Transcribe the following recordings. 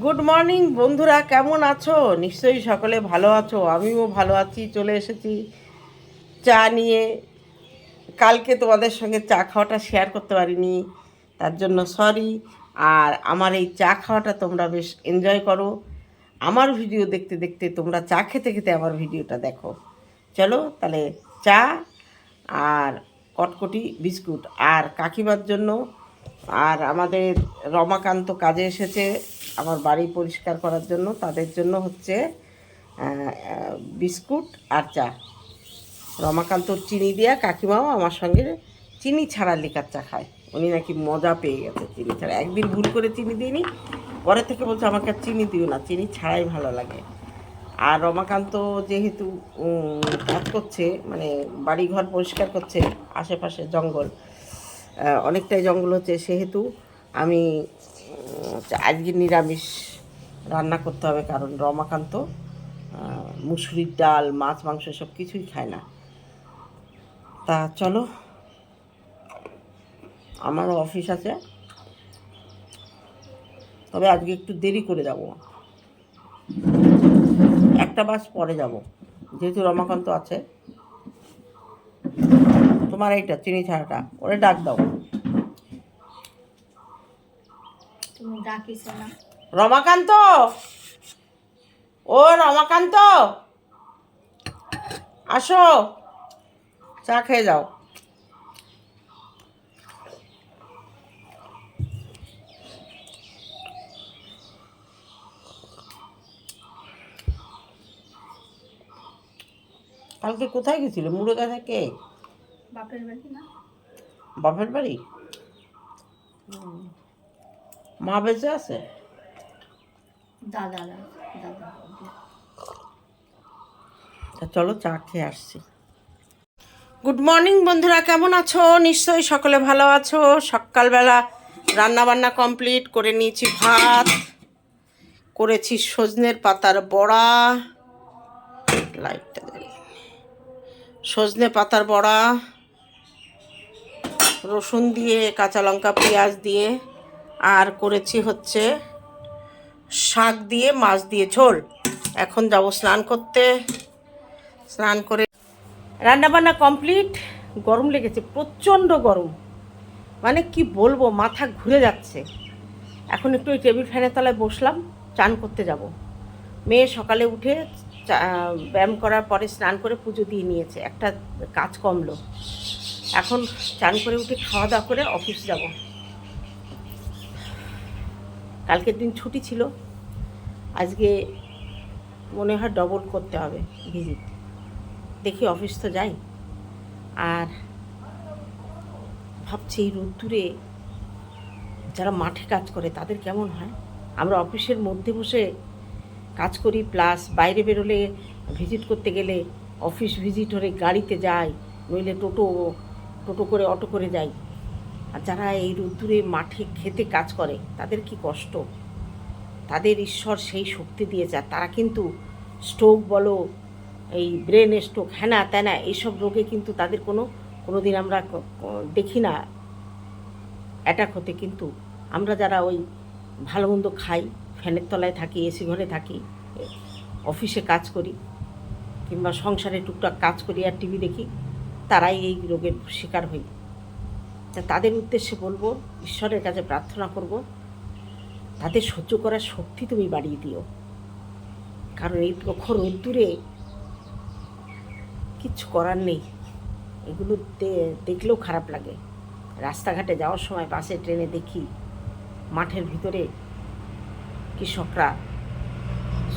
Good morning বন্ধুরা, কেমন আছো? নিশ্চয়ই সকলে ভালো আছো, আমিও ভালো আছি, চলে এসেছি চা নিয়ে। কালকে তোমাদের সঙ্গে চা খাওয়াটা শেয়ার করতে পারিনি, তার জন্য সরি আর আমার এই চা খাওয়াটা তোমরা বেশ এনজয় করো। আমার ভিডিও দেখতে দেখতে তোমরা চা খেতে খেতে আমার ভিডিওটা দেখো। চলো তাহলে চা আর কটকটি বিস্কুট আর কাকিমার জন্য। আর আমাদের রমাকান্ত কাজে এসেছে। আমার বাড়ি পরিষ্কার করার জন্য তাদের জন্য হচ্ছে বিস্কুট আর চা। রমাকান্তর চিনি দিয়া কাকিমাও আমার সঙ্গে চিনি ছাড়া লিকার চা খায়। উনি নাকি মজা পেয়ে গেছে চিনি ছাড়া। একদিন ভুল করে চিনি দিইনি, পরে থেকে বলছে আমাকে আর চিনি দিও না, চিনি ছাড়াই ভালো লাগে। আর রমাকান্ত যেহেতু কাজ করছে মানে বাড়ি ঘর পরিষ্কার করছে, আশেপাশে জঙ্গল অনেকটাই জঙ্গল হচ্ছে, সেহেতু আমি আজকে নিরামিষ রান্না করতে হবে, কারণ রমাকান্ত মুসুরির ডাল, মাছ, মাংস সব কিছুই খায় না। তা চলো আমারও অফিস আছে। তবে আজকে একটু দেরি করে যাব। একটা বাস পরে যাব, যেহেতু রমাকান্ত আছে। তোমার এইটা, চিনি ছাড়াটা, ওরে ডাক দাও তুমি ডাকিস না রমাকান্ত? ও রমাকান্ত? আসো চা খেয়ে যাও। কালকে কোথায় গেছিলে? মুড়ে গাছা কে? বাপের বাড়ি না। বাপের বাড়ি। মা বেঁচে আছে? দাদা দাদা চলো চা খেয়ে আসছি। গুড মর্নিং বন্ধুরা কেমন আছো? নিশ্চয়ই সকলে ভালো আছো। সকালবেলা রান্না বান্না কমপ্লিট করে নিয়েছি ভাত করেছি সজনের পাতার বড়া। লাইটটা সজনে পাতার বড়া রসুন দিয়ে কাঁচা লঙ্কা পেঁয়াজ দিয়ে। আর করেছি হচ্ছে শাক দিয়ে, মাছ দিয়ে ঝোল। এখন যাব স্নান করতে। স্নান করে রান্নাবান্না কমপ্লিট। গরম লেগেছে, প্রচণ্ড গরম। মানে কি বলব, মাথা ঘুরে যাচ্ছে। এখন একটু ওই টেবিল ফ্যানের তলায় বসলাম, চান করতে যাব। মেয়ে সকালে উঠে ব্যায়াম করার পরে স্নান করে পুজো দিয়ে নিয়েছে। একটা কাজ কমলো। এখন চান করে উঠে খাওয়া দাওয়া করে অফিস যাব। কালকের দিন ছুটি ছিল। আজকে মনে হয় ডবল করতে হবে ভিজিট দেখি অফিস তো যাই। আর ভাবছি এই রোদ্দুরে যারা মাঠে কাজ করে তাদের কেমন হয়? আমরা অফিসের মধ্যে বসে কাজ করি প্লাস বাইরে বেরোলে ভিজিট করতে গেলে অফিস ভিজিট হলে গাড়িতে যাই, নইলে টোটো টোটো করে, অটো করে যাই। আর যারা এই রোদ্দুরে মাঠে খেতে কাজ করে, তাদের কি কষ্ট? তাদের ঈশ্বর সেই শক্তি দিয়েছে, আর তারা কিন্তু স্ট্রোক বলো, এই ব্রেন স্ট্রোক হ্যানা ত্যানা এইসব রোগে কিন্তু তাদের কোনো কোনো দিন আমরা দেখি না। অ্যাটাক হতে কিন্তু আমরা যারা ওই ভালো মন্দ খাই, ফ্যানের তলায় থাকি এসি ঘরে থাকি অফিসে কাজ করি, কিংবা সংসারে টুকটাক কাজ করি আর টিভি দেখি, তারাই এই রোগের শিকার হই। তা তাদের উদ্দেশ্যে বলব, ঈশ্বরের কাছে প্রার্থনা করব, তাদের সহ্য করার শক্তি তুমি বাড়িয়ে দিও। কারণ এই প্রখর রোদ্দুরে কিচ্ছু করার নেই। এগুলো দেখলেও খারাপ লাগে। রাস্তাঘাটে যাওয়ার সময় বাসে, ট্রেনে দেখি মাঠের ভিতরে কৃষকরা,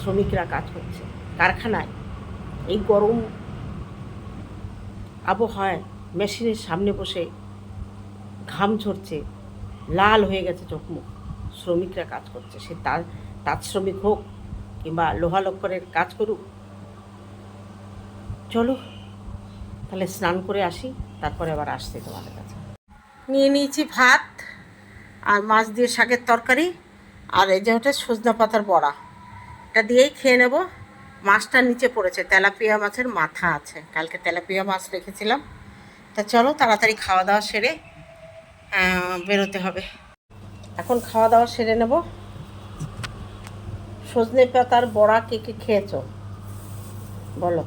শ্রমিকরা কাজ করছে। কারখানায় এই গরম আবহাওয়ায় মেশিনের সামনে বসে ঘাম ঝরছে, লাল হয়ে গেছে চোখ মুখ শ্রমিকরা কাজ করছে, সে তার তাঁত শ্রমিক হোক কিংবা লোহা লক্করের কাজ করুক। চলো, তাহলে স্নান করে আসি, তারপরে আবার আসতে তোমাদের কাছে। নিয়ে নিয়েছি ভাত আর মাছ দিয়ে শাকের তরকারি আর এই যে ওটা সজনা পাতার বড়া। এটা দিয়েই খেয়ে নেব। মাছটা নিচে পড়েছে, তেলাপিয়া মাছের মাথা আছে। কালকে তেলাপিয়া মাছ রেখেছিলাম। তা চলো তাড়াতাড়ি খাওয়া দাওয়া সেরে বেরোতে হবে। এখন খাওয়া দাওয়া সেরে নেব। সজনে পাতার বড়া কে কে খেয়েছো? বলো।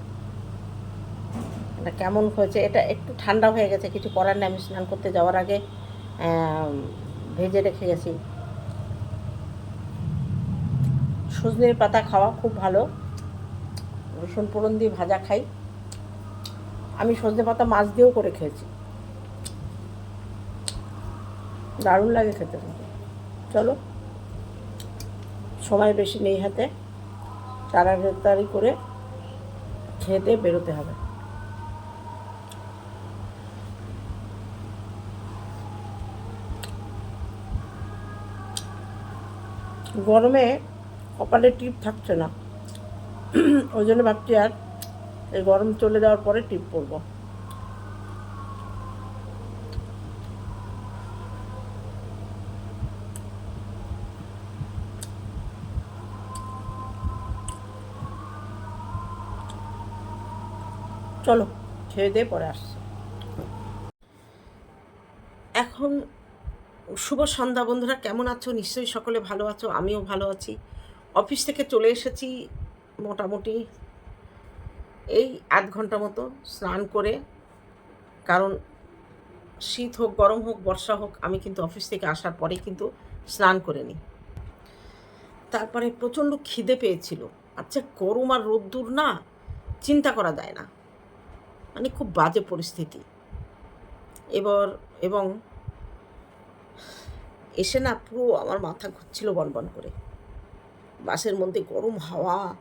এটা কেমন হয়েছে? এটা একটু ঠান্ডা হয়ে গেছে, কিছু করার নেই। আমি স্নান করতে যাওয়ার আগে ভেজে রেখে গেছি। সজনের পাতা খাওয়া খুব ভালো। রসুন ফোড়ন দিয়ে ভাজা খাই। আমি সজনে পাতা মাছ দিয়েও করে খেয়েছি। দারুণ লাগে খেতে চলো সময় বেশি নেই হাতে চারা তাড়াতাড়ি করে দিয়ে বেরোতে হবে। গরমে কপালে টিপ থাকছে না। ওই জন্য ভাবছি আর এই গরম চলে যাওয়ার পরে টিপ পরবো। চলো, খেয়ে দিয়ে পরে আসছি। এখন শুভ সন্ধ্যা, বন্ধুরা, কেমন আছো? নিশ্চয়ই সকলে ভালো আছো, আমিও ভালো আছি। অফিস থেকে চলে এসেছি মোটামুটি এই আধ ঘণ্টা মতো স্নান করে। কারণ শীত হোক, গরম হোক, বর্ষা হোক, আমি কিন্তু অফিস থেকে আসার পরে কিন্তু স্নান করে নিই। তারপরে প্রচণ্ড খিদে পেয়েছিল। আচ্ছা গরম আর রোদ্দুর না, চিন্তা করা যায় না। মানে খুব বাজে পরিস্থিতি। এবার, এবং এসে না পুরো আমার মাথা ঘুরছিল বনবন করে। বাসের মধ্যে গরম হাওয়া।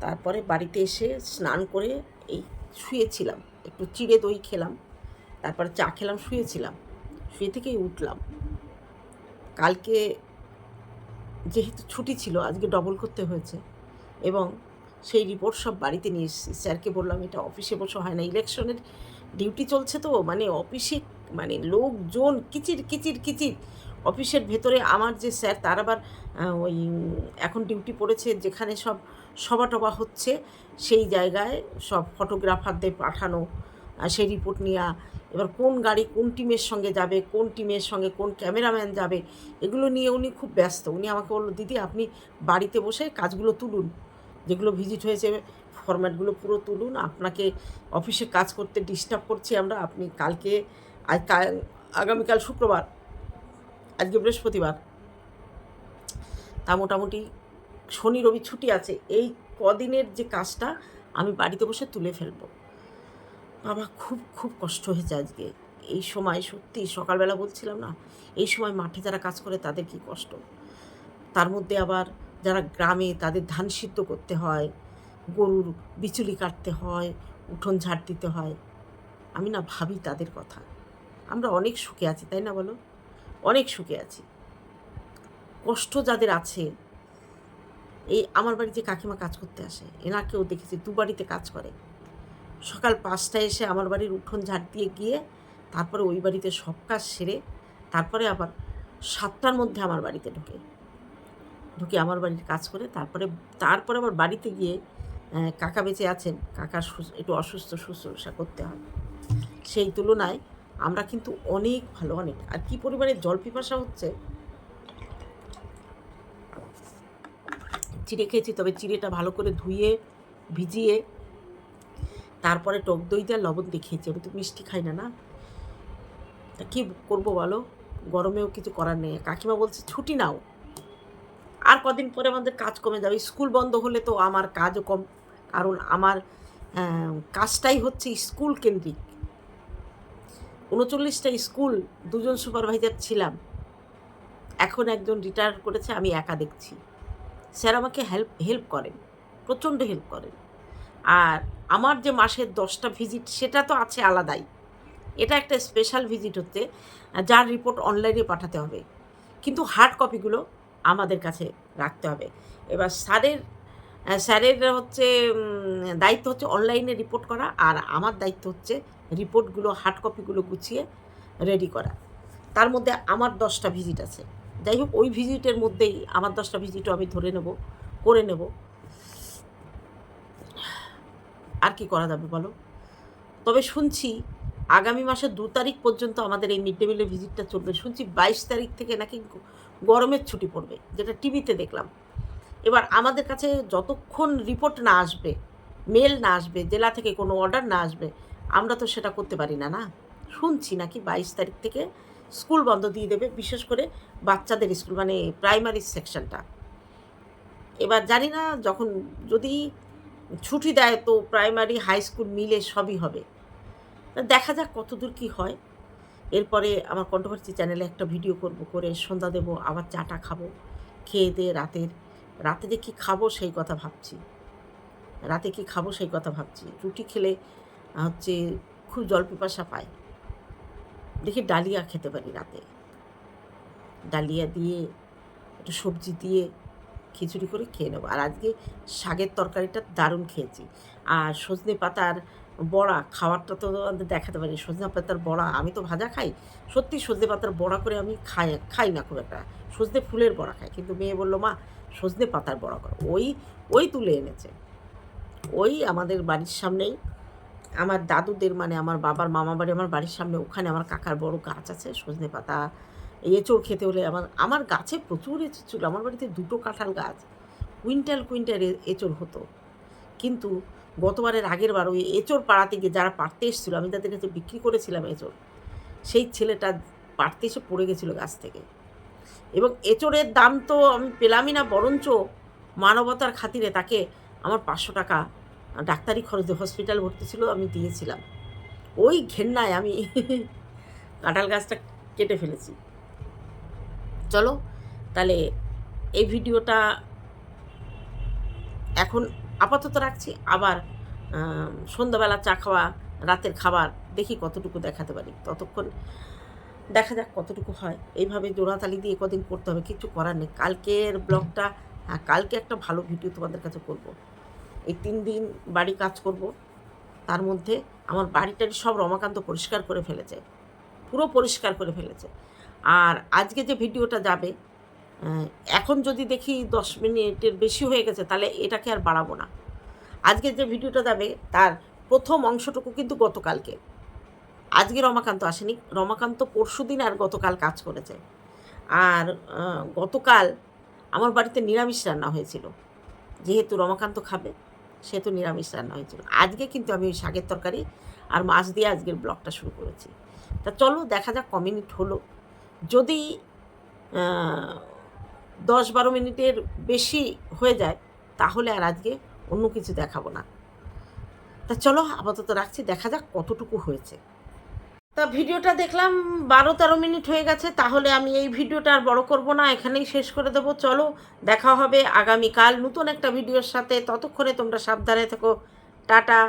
তারপরে বাড়িতে এসে স্নান করে এই শুয়েছিলাম। একটু চিড়ে দই খেলাম। তারপরে চা খেলাম, শুয়েছিলাম। শুয়ে থেকেই উঠলাম। কালকে যেহেতু ছুটি ছিল, আজকে ডবল করতে হয়েছে। এবং সেই রিপোর্ট সব বাড়িতে নিয়ে এসেছি। স্যারকে বললাম, এটা অফিসে বসে হয় না ইলেকশনের ডিউটি চলছে তো মানে অফিসে মানে লোকজন কিচির কিচির কিচির। অফিসের ভেতরে আমার যে স্যার, তার আবার ওই এখন ডিউটি পড়েছে, যেখানে সব সভা টভা হচ্ছে, সেই জায়গায় সব ফটোগ্রাফারদের পাঠানো সেই রিপোর্ট নেওয়া এবার কোন গাড়ি কোন টিমের সঙ্গে যাবে, কোন টিমের সঙ্গে কোন ক্যামেরাম্যান যাবে, এগুলো নিয়ে উনি খুব ব্যস্ত। উনি আমাকে বলল, দিদি, আপনি বাড়িতে বসে কাজগুলো তুলুন। যেগুলো ভিজিট হয়েছে ফরম্যাটগুলো পুরো তুলুন, আপনাকে অফিসে কাজ করতে ডিস্টার্ব করছি আমরা, আপনি কালকে আগামীকাল শুক্রবার, আজকে বৃহস্পতিবার, তা মোটামুটি শনি, রবি ছুটি আছে, এই কদিনের যে কাজটা আমি বাড়িতে বসে তুলে ফেলব। বাবা, খুব খুব কষ্ট হয়েছে আজকে। এই সময় সত্যি সকালবেলা বলছিলাম না, এই সময় মাঠে যারা কাজ করে তাদের কি কষ্ট? তার মধ্যে আবার যারা গ্রামে তাদের ধান সিদ্ধ করতে হয়, গরুর বিচুলি কাটতে হয়, উঠোন ঝাড় দিতে হয়। আমি না ভাবি তাদের কথা। আমরা অনেক সুখে আছি, তাই না বলো? অনেক সুখে আছি। কষ্ট যাদের আছে, এই আমার বাড়িতে কাকিমা কাজ করতে আসে, এনাকেও দেখেছি দু বাড়িতে কাজ করে। সকাল পাঁচটায় এসে আমার বাড়ির উঠোন ঝাড় দিয়ে গিয়ে, তারপরে ওই বাড়িতে সব কাজ সেরে, তারপরে আবার সাতটার মধ্যে আমার বাড়িতে ঢোকে। ঢুকে আমার বাড়ির কাজ করে, তারপরে তারপরে আবার বাড়িতে গিয়ে কাকা বেঁচে আছেন। কাকার সু- একটু অসুস্থ শুশ্রূষা করতে হয়। সেই তুলনায় আমরা কিন্তু অনেক ভালো, অনেক। আর কি পরিমাণে জল পিপাসা হচ্ছে, চিড়ে খেয়েছি, তবে চিড়েটা ভালো করে ধুয়ে, ভিজিয়ে, তারপরে টক দই দিয়ে লবণ দিয়ে খেয়েছি। আমি তো মিষ্টি খাই না না? তা কী করব বলো? গরমেও কিছু করার নেই। কাকিমা বলছে, ছুটি নাও। আর কদিন পরে আমাদের কাজ কমে যাবে। স্কুল বন্ধ হলে তো আমার কাজও কম। কারণ আমার কাজটাই হচ্ছে স্কুল কেন্দ্রিক। উনচল্লিশটা স্কুল, দুজন সুপারভাইজার ছিলাম। এখন একজন রিটায়ার করেছে, আমি একা দেখছি। স্যার আমাকে হেল্প হেল্প করেন, প্রচণ্ড হেল্প করেন। আর আমার যে মাসের দশটা ভিজিট, সেটা তো আছে আলাদাই। এটা একটা স্পেশাল ভিজিট হচ্ছে, যার রিপোর্ট অনলাইনে পাঠাতে হবে। কিন্তু হার্ড কপিগুলো আমাদের কাছে রাখতে হবে। এবার স্যারের স্যারের হচ্ছে দায়িত্ব হচ্ছে অনলাইনে রিপোর্ট করা আর আমার দায়িত্ব হচ্ছে রিপোর্টগুলো হার্ড কপিগুলো গুছিয়ে রেডি করা। তার মধ্যে আমার দশটা ভিজিট আছে। যাই হোক, ওই ভিজিটের মধ্যেই আমার দশটা ভিজিটও আমি ধরে নেব, করে নেব। আর কি করা যাবে বলো? তবে শুনছি আগামী মাসের দু তারিখ পর্যন্ত আমাদের এই মিড ডে মিলের ভিজিটটা চলবে। শুনছি বাইশ তারিখ থেকে নাকি গরমের ছুটি পড়বে, যেটা টিভিতে দেখলাম। এবার আমাদের কাছে যতক্ষণ রিপোর্ট না আসবে মেল না আসবে, জেলা থেকে কোনো অর্ডার না আসবে, আমরা তো সেটা করতে পারি না না? শুনছি নাকি বাইশ তারিখ থেকে স্কুল বন্ধ দিয়ে দেবে, বিশেষ করে বাচ্চাদের স্কুল মানে প্রাইমারি সেকশনটা এবার জানি না, যখন যদি ছুটি দেয় তো প্রাইমারি হাই স্কুল মিলে সবই হবে। দেখা যাক কতদূর কী হয়। এরপরে আমার কণ্ঠবর্তী চ্যানেলে একটা ভিডিও করব, করে সন্ধ্যা দেবো, আবার চাটা খাব, খেয়ে দিয়ে রাতের, রাতে যে কী খাব সেই কথা ভাবছি। রাতে কি খাব সেই কথা ভাবছি। রুটি খেলে হচ্ছে খুব জল পিপাসা পায় দেখি ডালিয়া খেতে পারি রাতে। ডালিয়া দিয়ে, একটু সবজি দিয়ে খিচুড়ি করে খেয়ে নেব। আর আজকে শাকের তরকারিটা দারুণ খেয়েছি। আর সজনে পাতার বড়া, খাবারটা তো আমাদের দেখাতে পারি সজনে পাতার বড়া, আমি তো ভাজা খাই। সত্যি সজনে পাতার বড়া করে আমি খাই খাই না খুব একটা। সজনে ফুলের বড়া খাই। কিন্তু মেয়ে বলল, মা, সজনে পাতার বড়া করো। ওই ওই তুলে এনেছে। ওই আমাদের বাড়ির সামনেই। আমার দাদুদের মানে আমার বাবার মামা বাড়ি আমার বাড়ির সামনে ওখানে আমার কাকার বড় গাছ আছে, সজনে পাতা। এঁচড় খেতে হলে আমার আমার গাছে প্রচুর এঁচড় ছিল। আমার বাড়িতে দুটো কাঁঠাল গাছ। কুইন্টাল কুইন্টাল এঁচড় হতো। কিন্তু গতবারের আগের বার ওই এঁচড় পাড়াতে গিয়ে যারা পাড়তে এসেছিল, আমি তাদের কাছে বিক্রি করেছিলাম এঁচড়, সেই ছেলেটা পাড়তে এসে পড়ে গেছিল গাছ থেকে। এবং এঁচড়ের দাম তো আমি পেলামই না, বরঞ্চ মানবতার খাতিরে তাকে আমার পাঁচশো টাকা ডাক্তারি খরচ হসপিটাল ভর্তি ছিল আমি দিয়েছিলাম। ওই ঘেন্নায় আমি কাঁঠাল গাছটা কেটে ফেলেছি। চলো, তাহলে এই ভিডিওটা এখন আপাতত রাখছি। আবার সন্ধ্যাবেলা চা খাওয়া, রাতের খাবার দেখি কতটুকু দেখাতে পারি। ততক্ষণ দেখা যাক কতটুকু হয়। এইভাবে জোড়াতালি দিয়ে কদিন করতে হবে, কিছু করার নেই। কালকের ব্লগটা হ্যাঁ কালকে একটা ভালো ভিডিও তোমাদের কাছে করব। এই তিন দিন বাড়ি কাজ করব। তার মধ্যে আমার বাড়িটারি সব রমাকান্ত পরিষ্কার করে ফেলেছে। পুরো পরিষ্কার করে ফেলেছে। আর আজকে যে ভিডিওটা যাবে এখন যদি দেখি দশ মিনিটের বেশি হয়ে গেছে, তাহলে এটাকে আর বাড়াবো না। আজকে যে ভিডিওটা যাবে, তার প্রথম অংশটুকু কিন্তু গতকালকে। আজকে রমাকান্ত আসেনি, রমাকান্ত পরশু দিন আর গতকাল কাজ করেছে। আর গতকাল আমার বাড়িতে নিরামিষ রান্না হয়েছিল। যেহেতু রমাকান্ত খাবে, সেহেতু নিরামিষ রান্না হয়েছিল। আজকে কিন্তু আমি ওই শাকের তরকারি আর মাছ দিয়ে আজকের ব্লগটা শুরু করেছি। তা চলো দেখা যাক ক মিনিট হলো। যদি দশ বারো মিনিটের বেশি হয়ে যায়, তাহলে আর আজকে অন্য কিছু দেখাবো না। তা চলো, আপাতত রাখছি, দেখা যাক কতটুকু হয়েছে। তা ভিডিওটা দেখলাম বারো তেরো মিনিট হয়ে গেছে, তাহলে আমি এই ভিডিওটা আর বড় করব না, এখানেই শেষ করে দেবো। চলো, দেখা হবে আগামীকাল নতুন একটা ভিডিওর সাথে, ততক্ষণে তোমরা সাবধানে থেকো। টাটা।